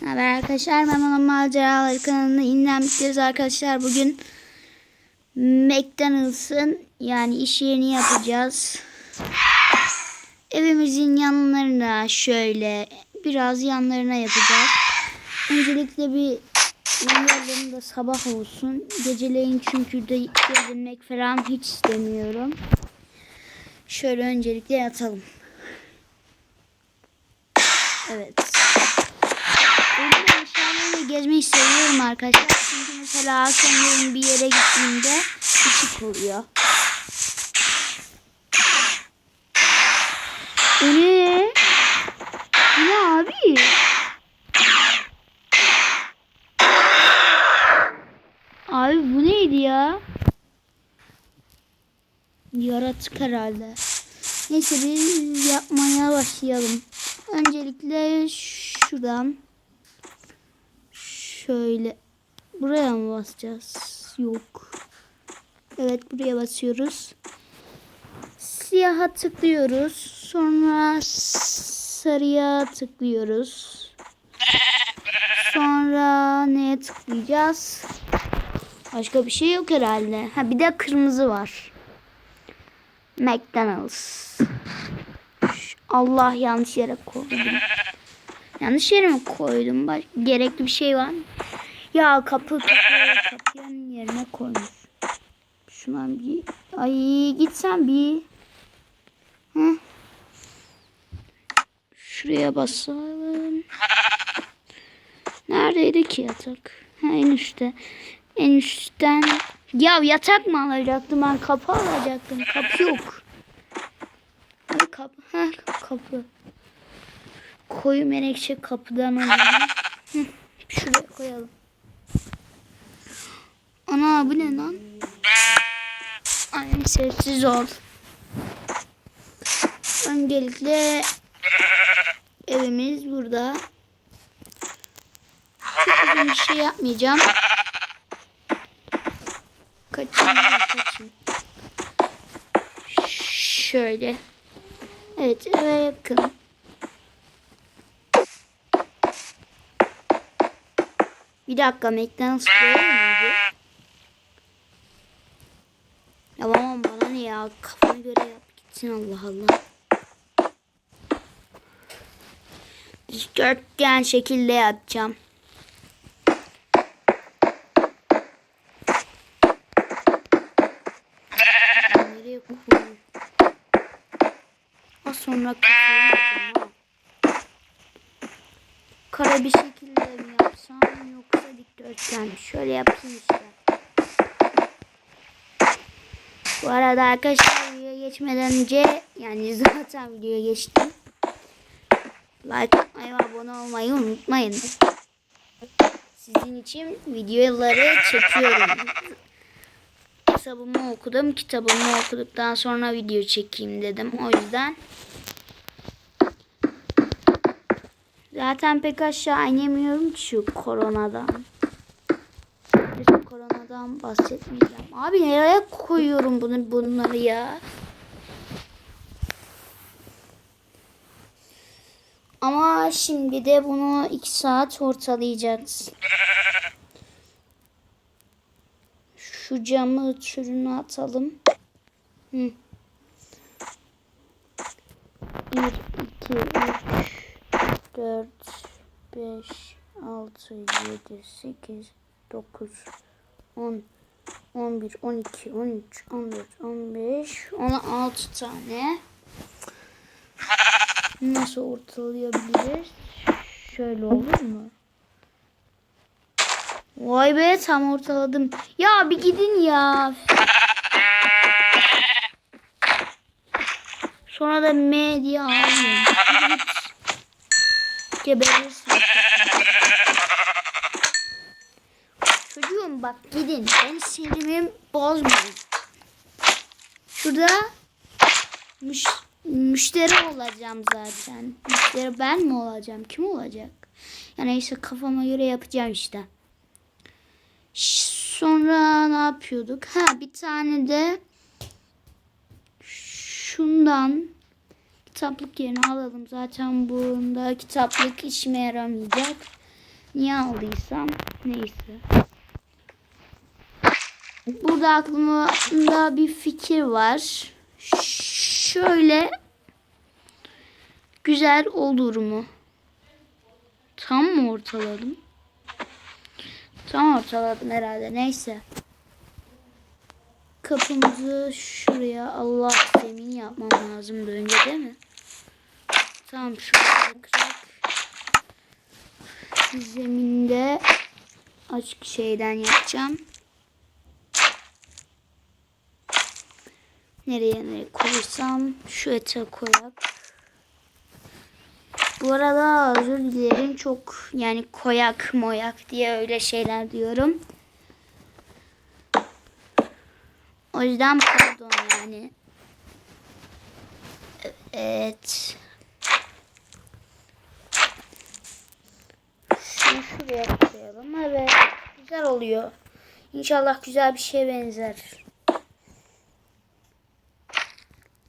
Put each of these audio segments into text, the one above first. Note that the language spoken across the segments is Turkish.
Merhaba arkadaşlar ben Anam Maceraları kanalına yeniden bitiririz arkadaşlar. Bugün McDonald's'ın yani iş yerini yapacağız. Evimizin yanlarına şöyle biraz yanlarına yapacağız. Öncelikle bir yanlarında sabah olsun. Geceleyin çünkü de gezinmek falan hiç istemiyorum. Şöyle öncelikle yatalım. Evet. Gezmeyi seviyorum arkadaşlar. Çünkü mesela akşamleyin bir yere gittiğimde ışık oluyor. O ne? Ne abi? Abi bu neydi ya? Yaratık herhalde. Neyse biz yapmaya başlayalım. Öncelikle şuradan şöyle buraya mı basacağız? Yok. Evet buraya basıyoruz. Siyaha tıklıyoruz. Sonra sarıya tıklıyoruz. Sonra neye tıklayacağız? Başka bir şey yok herhalde. Ha bir de kırmızı var. McDonald's. Allah yanlış yere koydum. Yanlış yere mi koydum? Baş- gerekli bir şey var mı? Ya kapı kapı kapının yerine koymuş. Şuna bir ay gitsen bir. Hı? Şuraya basalım. Neredeydi ki yatak? Ha, en üstte. En üstten. Ya yatak mı alacaktım ben? Kapı alacaktım. Kapı yok. Ay kapı. Ha kapı. Koyu menekşe kapıdan alalım. Şuraya koyalım. Ana bu ne lan? Ay sessiz ol. Öncelikle evimiz burada. Bir şey yapmayacağım. Kaçın, kaçın. Şöyle. Evet eve yakın. Bir dakika McDonald's böyle miydi? Ya aman bana ne ya kafana göre yap gitsin Allah Allah. Dörtgen şekilde yapacağım. Nereye koyayım? Az sonra kafayı yapacağım ha. Kara bir şekilde mi yapsam yoksa dikdörtgen mi? Şöyle yapayım işte. Bu arada arkadaşlar videoya geçmeden önce yani zaten videoya geçtim. Like atmayı abone olmayı unutmayın. Sizin için videoları çekiyorum. Kitabımı okudum. Kitabımı okuduktan sonra video çekeyim dedim. O yüzden Zaten pek aşağı inemiyorum şu koronadan. Koronadan bahsetmeyeceğim. Abi nereye koyuyorum bunu bunları ya? Ama şimdi de bunu iki saat ortalayacağız. Şu camı türünü atalım. Hı. 1, 2, 3, 4, 5, 6, 7, 8, 9, 10, 11, 12, 13, 14, 15, 16 tane. Nasıl ortalayabiliriz? Şöyle olur mu? Vay be tam ortaladım. Ya bir gidin ya. Sonra da M diye ağlayın. Geberirsin. Çocuğum bak gidin. Ben sinirimi bozmayın. Şurada müş, müşteri olacağım zaten. Müşteri ben mi olacağım? Kim olacak? Ya neyse kafama göre yapacağım işte. Sonra ne yapıyorduk? Ha bir tane de şundan kitaplık yerine alalım. Zaten bunda kitaplık işime yaramayacak. Niye aldıysam neyse. Burada aklımda bir fikir var. Şöyle güzel olur mu? Tam mı ortaladım? Tam ortaladım herhalde. Neyse. Kapımızı şuraya Allah zemin yapmam lazımdı önce değil mi? Tamam şuraya kırak. Zeminde açık şeyden yapacağım. Nereye nereye koysam şu ete koyak. Bu arada özür dilerim çok yani koyak moyak diye öyle şeyler diyorum. O yüzden pardon yani. Evet. Şunu şuraya koyalım. Evet. Güzel oluyor. İnşallah güzel bir şeye benzer.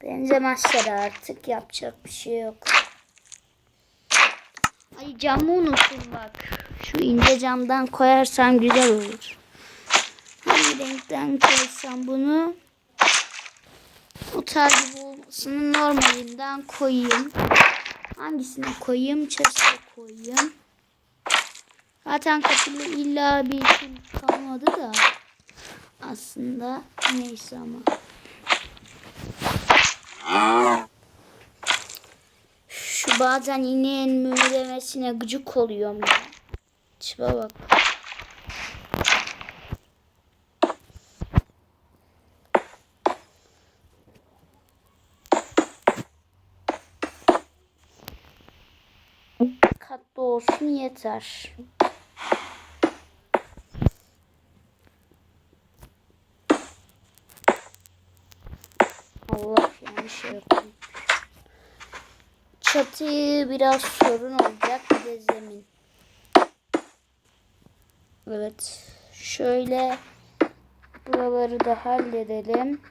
Benzemezse de artık yapacak bir şey yok. Ay camı unuttum bak. Şu ince camdan koyarsam güzel olur. Hangi renkten koysam bunu? O tarz gibi olmasının normalinden koyayım. Hangisine koyayım? Chest'e koyayım. Zaten kapıda illa bir şey kalmadı da. Aslında neyse ama. Şu bazen ineğin mühürlemesine gıcık oluyorum ya. Tipe bak. Katlı olsun yeter. Allah yanlış şey yaptım. Çatı biraz sorun olacak bir zemin. Evet. Şöyle buraları da halledelim.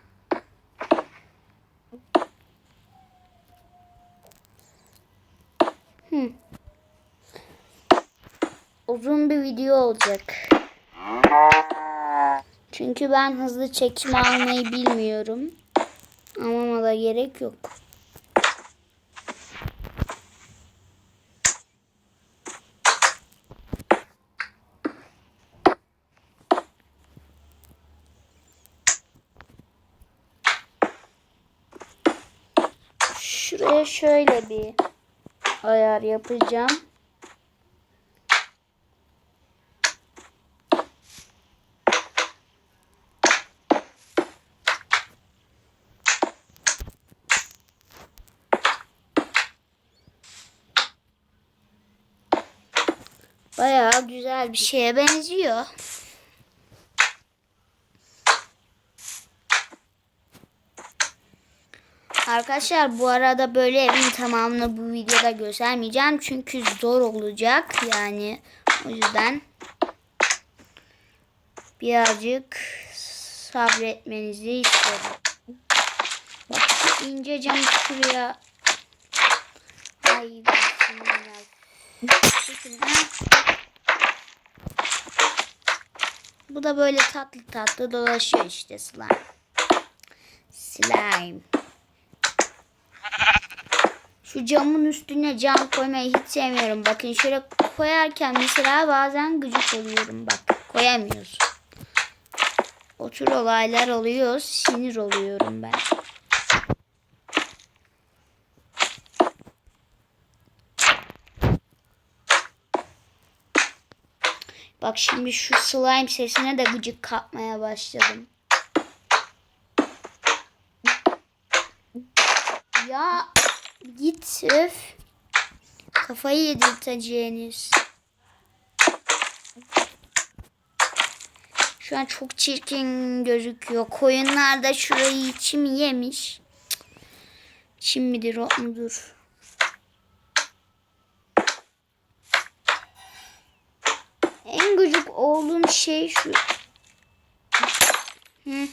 Hı. Uzun bir video olacak. Çünkü ben hızlı çekim almayı bilmiyorum. Ama da gerek yok. Şöyle bir ayar yapacağım. Bayağı güzel bir şeye benziyor. Arkadaşlar bu arada böyle evin tamamını bu videoda göstermeyeceğim. Çünkü zor olacak. Yani o yüzden birazcık sabretmenizi şu ince camı şuraya Ay. Bu da böyle tatlı tatlı dolaşıyor işte slime. Slime. Şu camın üstüne cam koymayı hiç sevmiyorum. Bakın şöyle koyarken mesela bazen gıcık oluyorum bak. Koyamıyorsun. O tür olaylar oluyor. Sinir oluyorum ben. Bak şimdi şu slime sesine de gıcık kapmaya başladım. Ya git öf. Kafayı yedirteceğiniz. Şu an çok çirkin gözüküyor. Koyunlar da şurayı çim yemiş. Çim midir o mudur? En gıcık olduğum şey şu. Hı.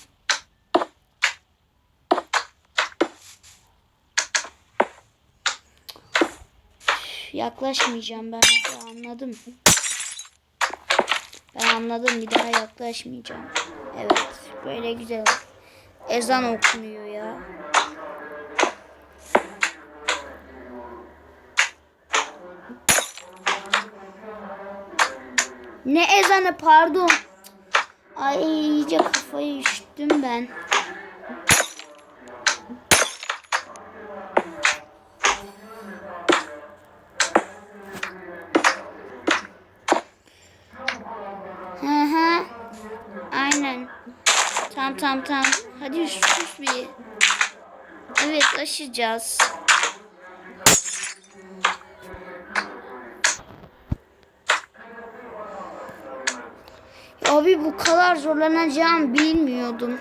Yaklaşmayacağım ben anladım. Ben anladım bir daha yaklaşmayacağım. Evet böyle güzel. Ezan okunuyor ya. Ne ezanı pardon. Ay iyice kafayı üşüttüm ben. Hı hı. Aynen. Tamam tamam tamam. Hadi bir. Evet aşacağız. Abi bu kadar zorlanacağım bilmiyordum.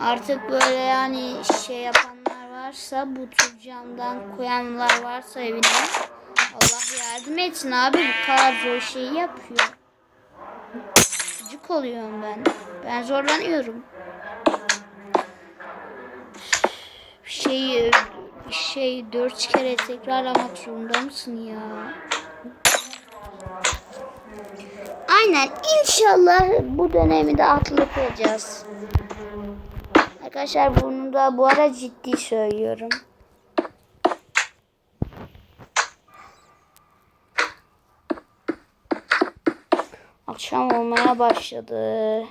Artık böyle yani şey yapanlar varsa bu tür camdan koyanlar varsa evine Allah yardım etsin abi bu kadar zor şeyi yapıyor. Oluyorum ben. Ben zorlanıyorum. Şeyi şey dört kere tekrarlamak zorunda mısın ya? Aynen inşallah bu dönemi de atlatacağız. Arkadaşlar bunu da bu ara ciddi söylüyorum. Akşam olmaya başladı.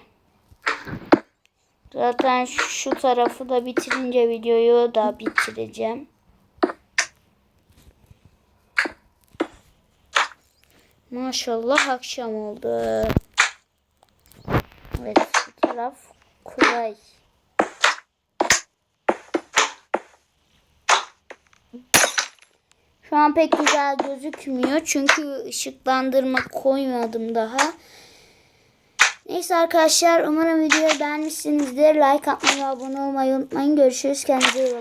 Zaten şu tarafı da bitirince videoyu da bitireceğim. Maşallah akşam oldu. Evet bu taraf kolay. Şu an pek güzel gözükmüyor çünkü ışıklandırma koymadım daha. Neyse arkadaşlar umarım videoyu beğenmişsinizdir. Like atmayı abone olmayı unutmayın. Görüşürüz. Kendinize iyi bakın.